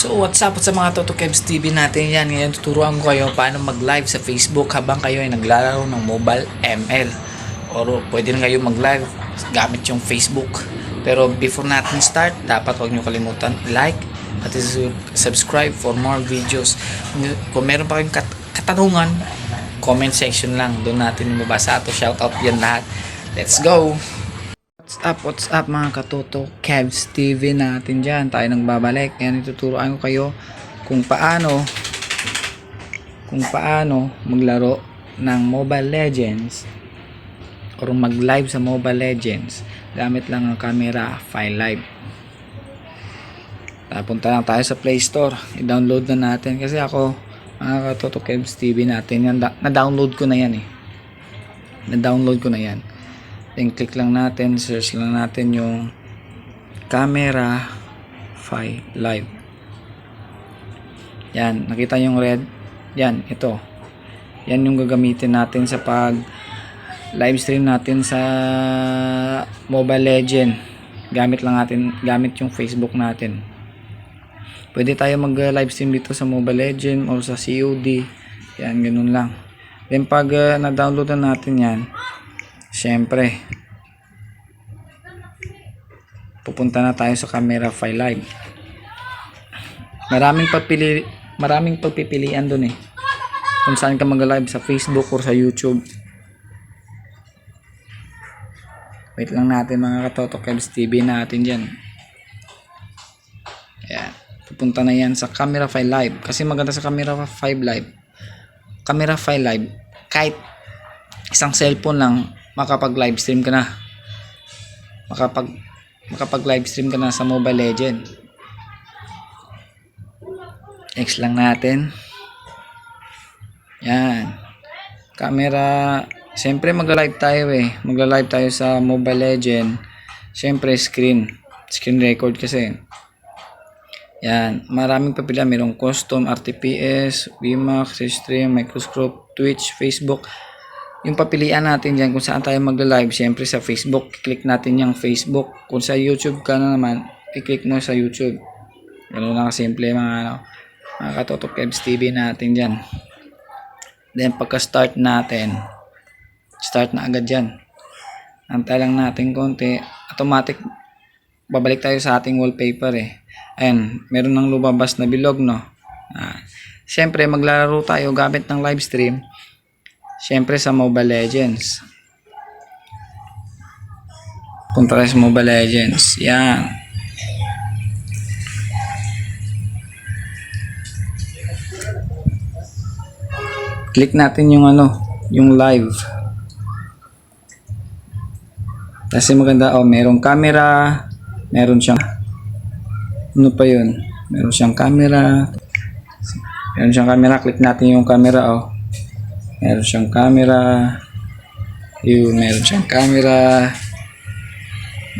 So what's up sa mga Toto Kebs TV natin yan. Ngayon tuturuan ko kayo paano mag-live sa Facebook habang kayo ay naglalaro ng mobile ML. Or pwede rin kayo mag-live gamit yung Facebook. Pero before natin start, dapat huwag nyo kalimutan like at subscribe for more videos. Kung meron pa kayong kat- katanungan, comment section lang. Doon natin mabasa ito. Shoutout yan lahat. Let's go! What's up, what's up mga katoto Kevs TV natin dyan. Tayo nang babalik. Kaya ituturuan ko kayo kung paano kung paano maglaro ng Mobile Legends or mag-live sa Mobile Legends gamit lang ang camera file live. Punta lang tayo sa Play Store. I-download na natin kasi ako mga katoto Kevs TV natin yan, na-download ko na yan eh. Na-download ko na yan. Then click lang natin, search lang natin yung camera file live. Yan, nakita yung red? Yan, ito. Yan yung gagamitin natin sa pag live stream natin sa Mobile Legend. Gamit lang natin, gamit yung Facebook natin. Pwede tayo mag uh, live stream dito sa Mobile Legend or sa COD. Yan, ganun lang. Then pag uh, na-download na natin yan, Siyempre, pupunta na tayo sa camera file live. Maraming papili maraming pagpipilian doon eh. Kung saan ka mag-live sa Facebook or sa YouTube. Wait lang natin mga katotok Kebs TV natin dyan. Ayan. Pupunta na yan sa camera file live. Kasi maganda sa camera file live. Camera file live. Kahit isang cellphone lang makapag live stream ka na. Makapag makapag live stream ka na sa Mobile Legend. X lang natin. Yan. Camera siyempre magla-live tayo eh. Magla-live tayo sa Mobile Legend. Siyempre screen. Screen record kasi. Yan. Maraming papila. Merong custom RTPS VMAX Restream Microscope Twitch Facebook yung papilian natin dyan kung saan tayo magla-live syempre sa Facebook. Click natin yung Facebook. Kung sa YouTube ka na naman i-click mo sa YouTube. Ganun lang kasimple mga ano mga katotok TV natin dyan. Then pagka start natin start na agad dyan. Antay lang natin konti. Automatic babalik tayo sa ating wallpaper eh. Ayan meron ng lumabas na bilog no? Ah, syempre maglalaro tayo gamit ng live stream Siyempre sa Mobile Legends. Punta tayo sa Mobile Legends. Yan. Click natin yung ano, yung live. Kasi maganda, oh, merong camera, meron siyang, ano pa yun? Meron siyang camera, meron siyang camera, click natin yung camera, oh meron siyang camera. Yun meron siyang camera.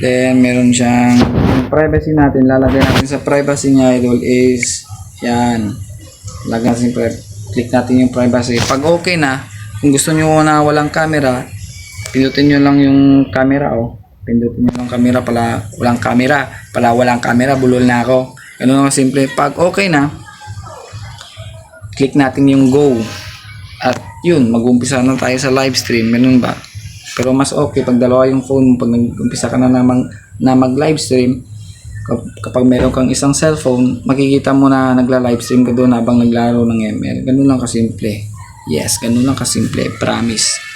Then meron siyang privacy natin. Lalagay natin sa privacy niya idol is yan. Lagyan natin click natin yung privacy. Pag okay na kung gusto nyo na walang camera pindutin nyo lang yung camera oh. Pindutin nyo lang camera pala walang camera. Pala walang camera bulol na ako. Ganun lang simple. Pag okay na click natin yung go yun, mag-umpisa na tayo sa live stream, ganun ba? Pero mas okay pag dalawa yung phone mo, pag nag-umpisa ka na namang na mag-live stream, kap- kapag meron kang isang cellphone, makikita mo na nagla-live stream ka doon habang naglaro ng ML. Ganun lang kasimple. Yes, ganun lang kasimple. Promise.